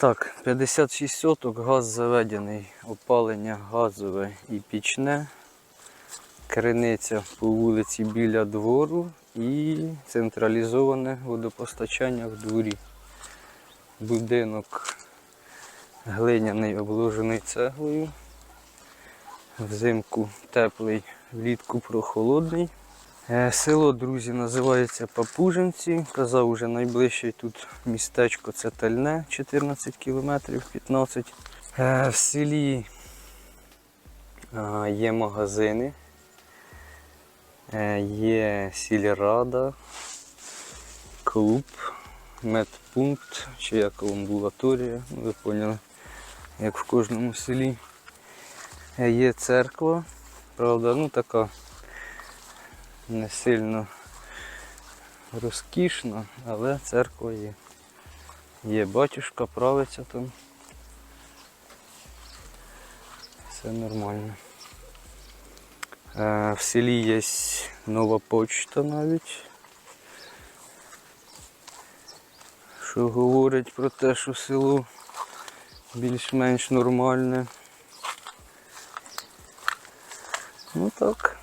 Так, 56 соток, газ заведений, опалення газове і пічне, криниця по вулиці біля двору і централізоване водопостачання в дворі. Будинок глиняний, обложений цеглою. Взимку теплий, влітку прохолодний. Е, Село, друзі, називається Папужинці. Казав уже найближче тут містечко це Тельне, 14 кілометрів 15. Е, В селі є магазини, е, є сільрада, клуб, медпункт чи як амбулаторія, ви поняли, як в кожному селі. Е, Є церква, правда, ну така не сильно розкішна, але церква є. Є батюшка, правиться там. Все нормально. Е, В селі є нова почта навіть. Що говорить про те, що село більш-менш нормальне. Ну так.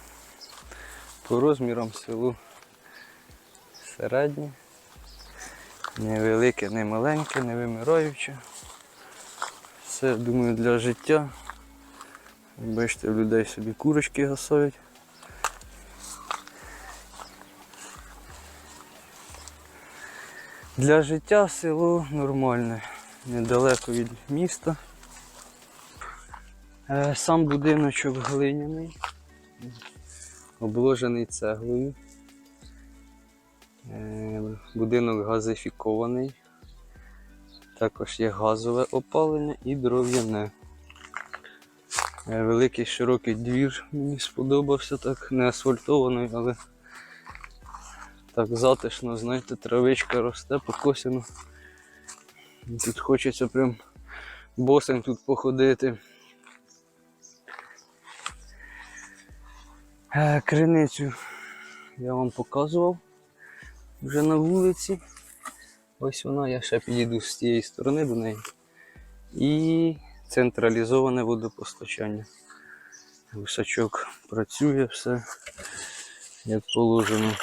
По розмірам село середнє. Невелике, не маленьке, не вимираюче. Все, думаю, для життя. Бачите, людей собі курочки гасають. Для життя село нормальне, недалеко від міста. Е, Сам будиночок глиняний, обложений цеглою. Е, Будинок газифікований. Також є газове опалення і дров'яне. Е, Великий широкий двір мені сподобався, так не асфальтований, але так затишно, знаєте, травичка росте, покосено. Тут хочеться прям босим тут походити. Криницю я вам показував вже на вулиці. Ось вона, я ще підійду з тієї сторони до неї. І централізоване водопостачання. Висачок працює все як положено.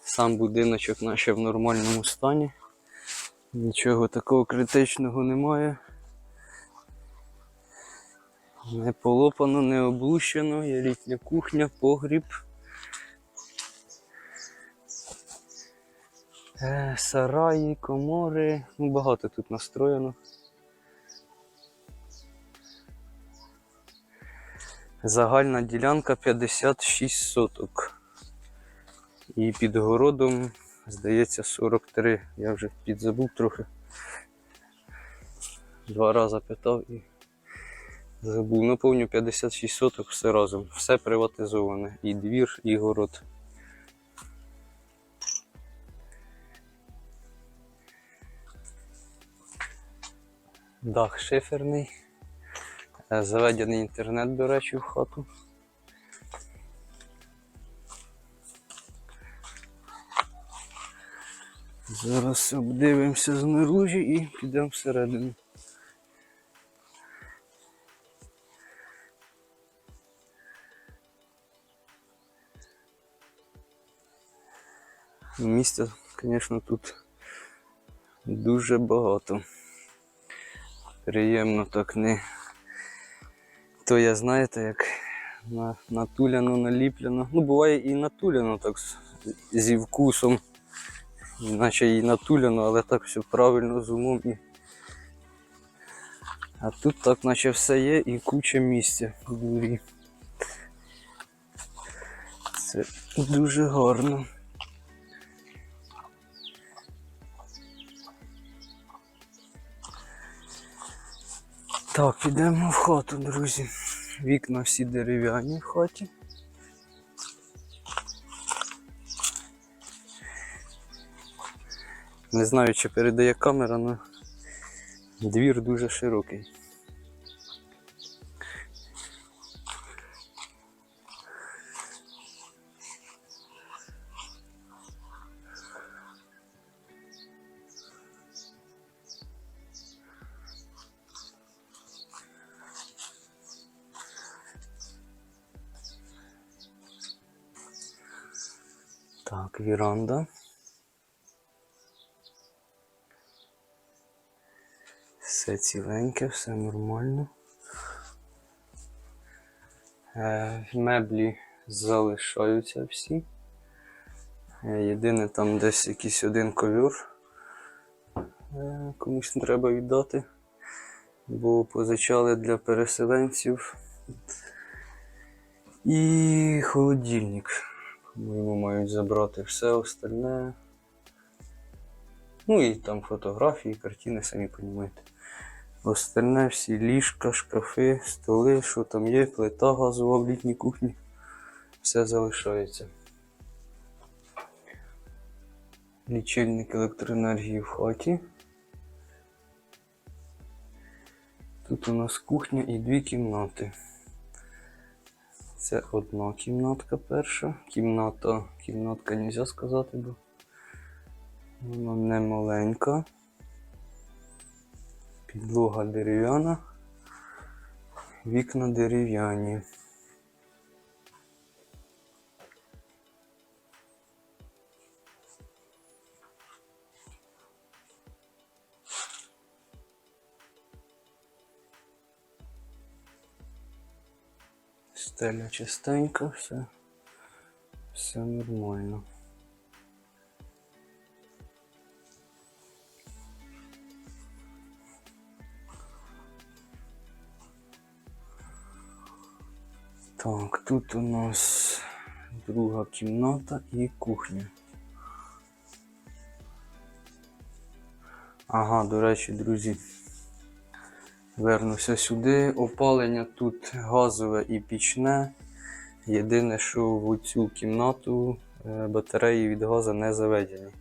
Сам будиночок наче в нормальному стані. Нічого такого критичного немає. Не полопано, не облущено, є літня кухня, погріб. Е, сараї, комори. Ну, багато тут настроєно. Загальна ділянка 56 соток. І під городом, здається, 43. Я вже підзабув трохи. Два рази питав і забув. Ну, повню 56 соток все разом. Все приватизоване. І двір, і город. Дах шиферний. Е, Заведений інтернет, до речі, в хату. Зараз обдивимося знаружі і підемо всередину. Місця, звісно, тут дуже багато. Приємно так не. То я знаєте, як на, натуляно, наліплено. Ну, буває і натуляно так зі вкусом. Наче і натуляно, але так все правильно з умом. І... А тут так наче все є і куча місця в дворі. Це дуже гарно. Так, підемо в хату, друзі. Вікна всі дерев'яні в хаті. Не знаю, чи передає камера, але двір дуже широкий. Так, віранда. Все ціленьке, все нормально. Е, меблі залишаються всі. Е, Єдине там десь якийсь один ковер. Е, комусь треба віддати. Бо позичали для переселенців. І холодильник. По-моєму, мають забрати все остальне. Ну і там фотографії, картини, самі розумієте. Остальне всі ліжка, шкафи, столи, що там є, плита газова в літній кухні. Все залишається. Лічильник електроенергії в хаті. Тут у нас кухня і дві кімнати. Це одна кімнатка перша. Кімната, кімнатка не можна сказати, бо вона не маленька. Підлога дерев'яна. Вікна дерев'яні. Стеля чистенька, все, все нормально. Так, тут у нас друга кімната і кухня. Ага, до речі, друзі, вернуся сюди. Опалення тут газове і пічне. Єдине, що в цю кімнату е, батареї від газу не заведені.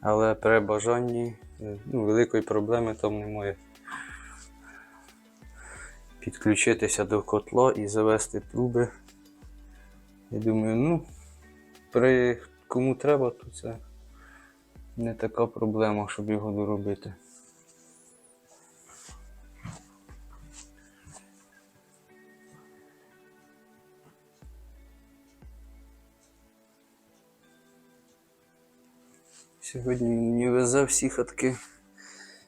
Але при бажанні е, ну, великої проблеми там немає. Підключитися до котла і завести труби. Я думаю, ну, при кому треба, то це не така проблема, щоб його доробити. Сьогодні мені везе всі хатки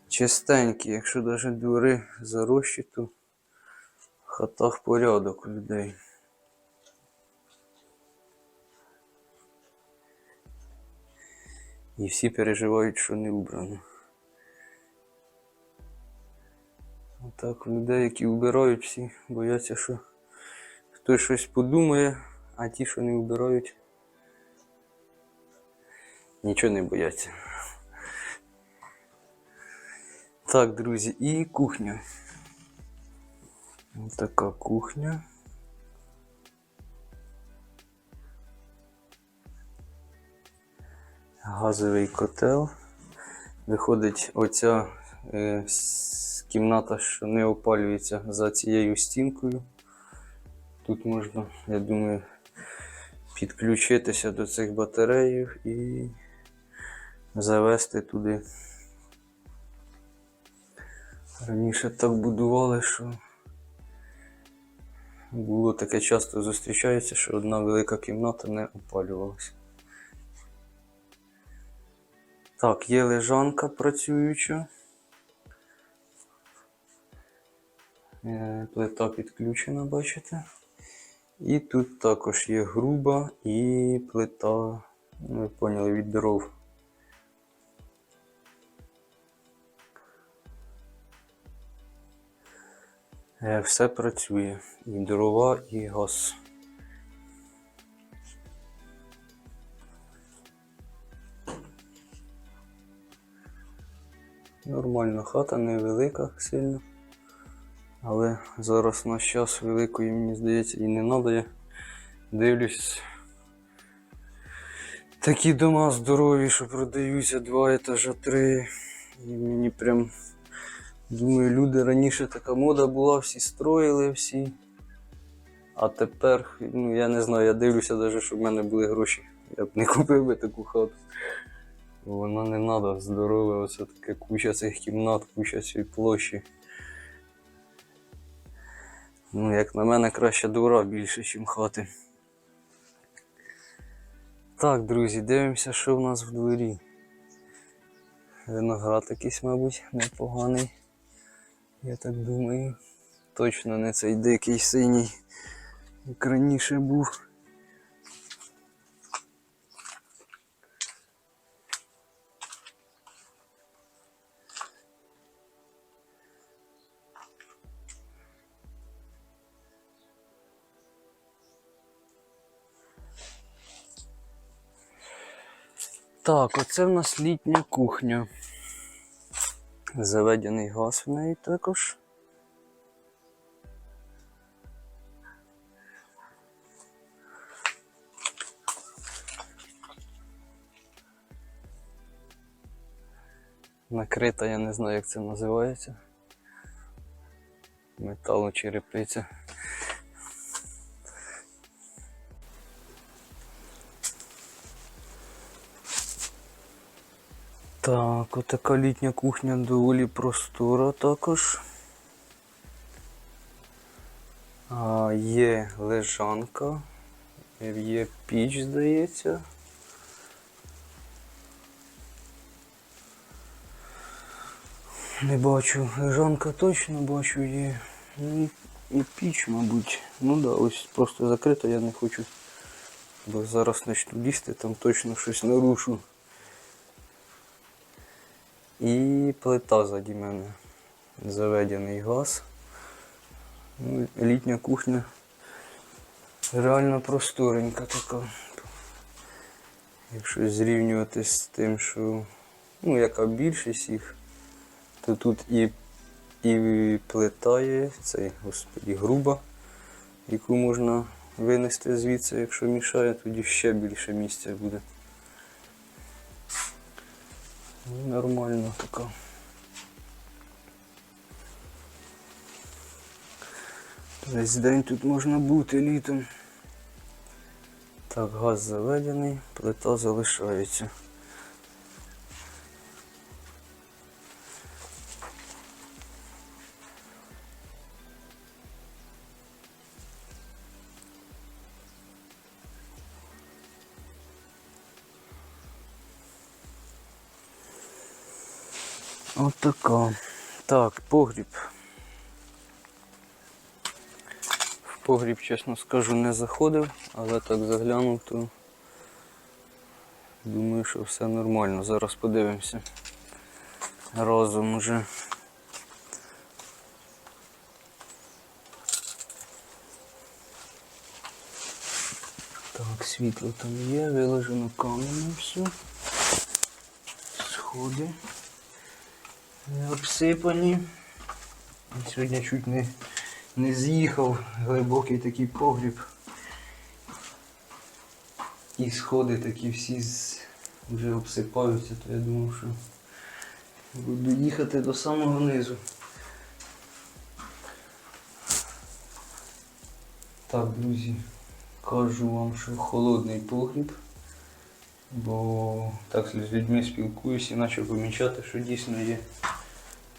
чистенькі, якщо навіть двори зарощі, то в хатах порядок людей. І всі переживають, що не убрано. А так, людей, які вбирають, всі бояться, що хтось щось подумає, а ті, що не вбирають, нічого не бояться. Так, друзі, і кухня. Ось така кухня. Газовий котел. Виходить оця е, кімната, що не опалюється за цією стінкою. Тут можна, я думаю, підключитися до цих батареїв і завести туди. Раніше так будували, що було таке часто зустрічається, що одна велика кімната не опалювалася. Так, є лежанка працююча. Е, Плита підключена, бачите. І тут також є груба і плита, ну, ви поняли, від дров. Все працює. І дрова, і газ. Нормальна хата, невелика сильно. Але зараз наш час великої, мені здається, і не треба. Я дивлюсь. Такі дома здорові, що продаються два етажа, три. І мені прям думаю, люди раніше така мода була, всі строїли всі. А тепер, ну я не знаю, я дивлюся навіть, щоб в мене були гроші. Я б не купив би таку хату. Вона не треба здорове, оце таке куча цих кімнат, куча цієї площі. Ну, як на мене, краще двора більше, ніж хати. Так, друзі, дивимося, що в нас в дворі. Виноград якийсь, мабуть, непоганий. Я так думаю. Точно не цей дикий синій, як раніше був. Так, оце в нас літня кухня. Заведений газ в неї також. Накрита, я не знаю, як це називається. Металочерепиця. Так, отака літня кухня доволі простора також. А, є лежанка, є піч, здається. Не бачу, лежанка точно бачу є. Ну, і, і піч, мабуть. Ну да, ось просто закрита, я не хочу. Бо зараз почну лізти, там точно щось нарушу. І плита заді мене. Заведений газ. Ну, літня кухня. Реально просторенька така. Якщо зрівнювати з тим, що ну, яка більшість їх, то тут і, і плита є, це, господі, груба, яку можна винести звідси, якщо мішає, тоді ще більше місця буде. Нормально така. Весь день тут можна бути літом. Так, газ заведений, плита залишається. От така. Так, погріб. В погріб, чесно скажу, не заходив, але так заглянув, то думаю, що все нормально. Зараз подивимося. Разом уже. Так, світло там є, виложено каменем все. Сходи обсипані. Сьогодні чуть не, не з'їхав глибокий такий погріб. І сходи такі всі вже обсипаються, то я думав, що буду їхати до самого низу. Так, друзі, кажу вам, що холодний погріб. Бо так з людьми спілкуюся і почав помічати, що дійсно є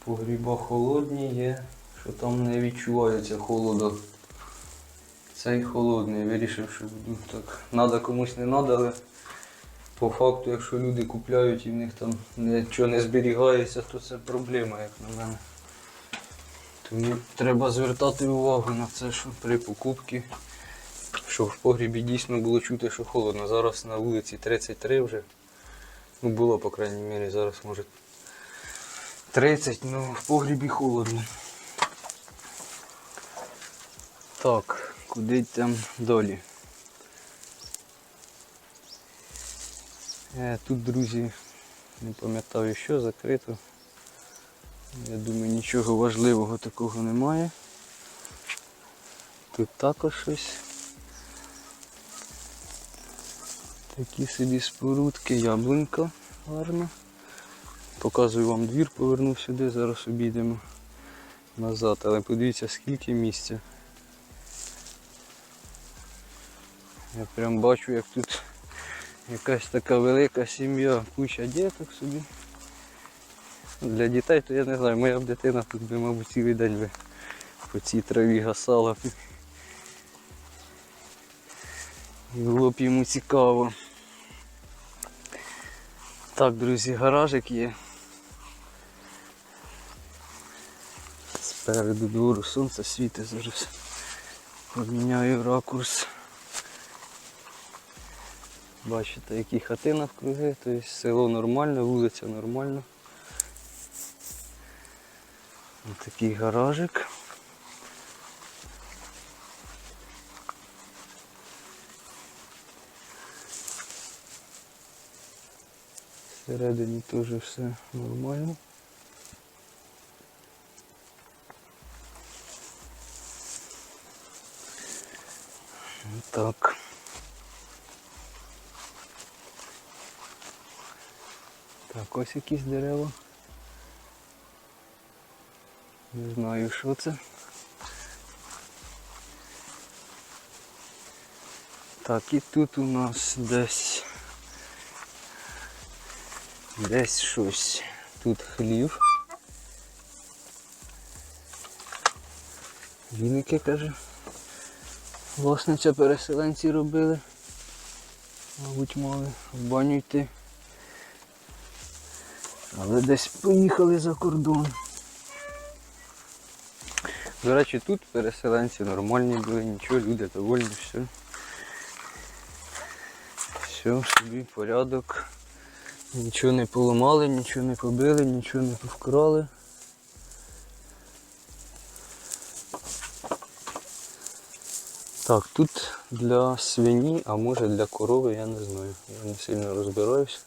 погріба холодні, є, що там не відчувається холоду. Цей холодний, вирішив, що буду так. Надо комусь не надо, але по факту, якщо люди купляють і в них там нічого не зберігається, то це проблема, як на мене. Тому треба звертати увагу на це, що при покупці що в погрібі дійсно було чути, що холодно. Зараз на вулиці 33 вже. Ну було, по крайній мірі, зараз може 30, ну в погрібі холодно. Так, куди там далі? Е, Тут, друзі, не пам'ятаю що, закрито. Я думаю, нічого важливого такого немає. Тут також щось. Такі собі спорудки, яблунька гарна. Показую вам двір, повернув сюди, зараз обійдемо назад. Але подивіться скільки місця. Я прям бачу як тут якась така велика сім'я, куча діток собі. Для дітей то я не знаю, моя б дитина тут би, мабуть, цілий день би по цій траві гасала. І було б йому цікаво. Так, друзі, гаражик є. Спереду двору сонце світить зараз. Поміняю ракурс. Бачите, які хати навкруги, тобто село нормальне, вулиця нормальна. Ось такий гаражик. Всередині теж все нормально. Так. Так, ось якісь дерева. Не знаю, що це. Так, і тут у нас десь десь щось. Тут хлів. Віники, каже. Власниця переселенці робили. Мабуть, мали в баню йти. Але десь поїхали за кордон. До речі, тут переселенці нормальні були, нічого, люди довольні, все. Все, собі порядок. Нічого не поламали, нічого не побили, нічого не повкрали. Так, тут для свині, а може для корови, я не знаю. Я не сильно розбираюсь.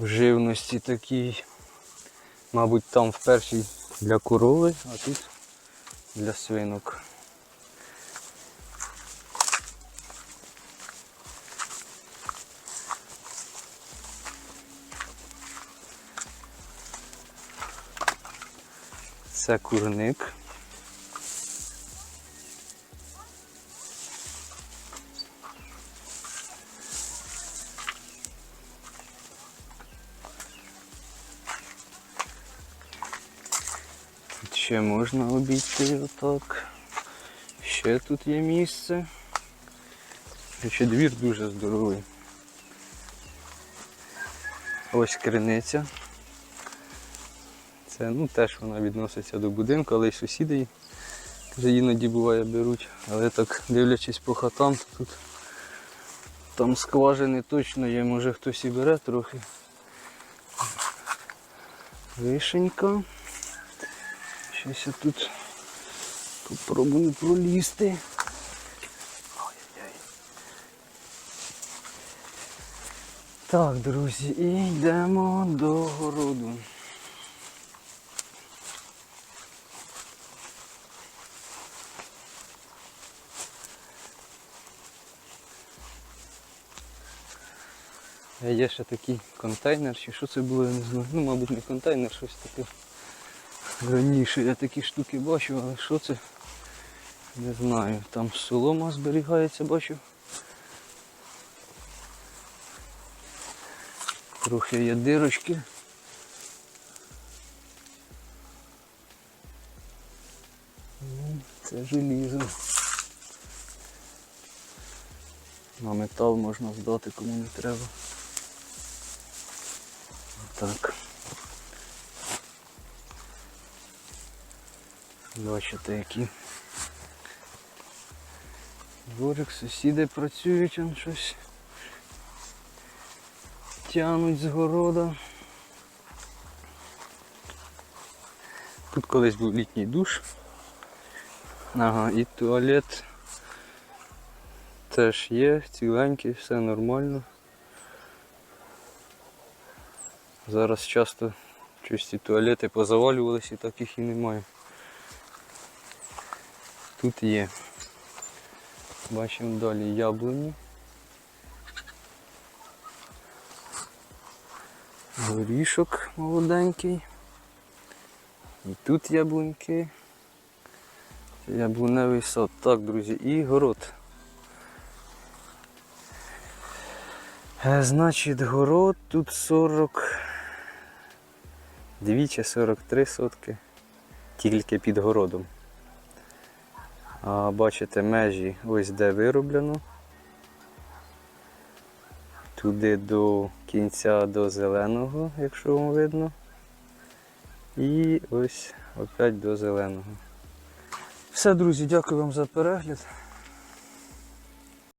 В живності такій. Мабуть, там в першій для корови, а тут для свинок. Це курник. Ще можна обійти отак. Ще тут є місце. Ще двір дуже здоровий. Ось криниця. Це ну, теж вона відноситься до будинку, але й сусіди вже іноді буває беруть. Але так дивлячись по хатам, то тут там скважини точно є, може хтось і бере трохи. Вишенька. Щось я тут попробую пролізти. Так, друзі, і йдемо до городу. Є ще такий контейнер, чи що це було, я не знаю. Ну, мабуть, не контейнер, щось таке. Раніше я такі штуки бачив, але що це? Не знаю. Там солома зберігається, бачу. Трохи є дирочки. Ну, Це желізо. На метал можна здати кому не треба. Так. Бачите, які. Дворик, сусіди працюють, он щось тянуть з города. Тут колись був літній душ. Ага, і туалет теж є, ціленький, все нормально. Зараз часто ці туалети позавалювалися і так їх і немає. Тут є. Бачимо далі яблуні. Горішок молоденький. І тут яблуньки. Яблуневий сад. Так, друзі, і город. Е, Значить, город тут 40. Двічі 43 сотки. Тільки під городом. А бачите межі ось де вироблено. туди до кінця до зеленого, якщо вам видно. І ось опять до зеленого. Все, друзі, дякую вам за перегляд.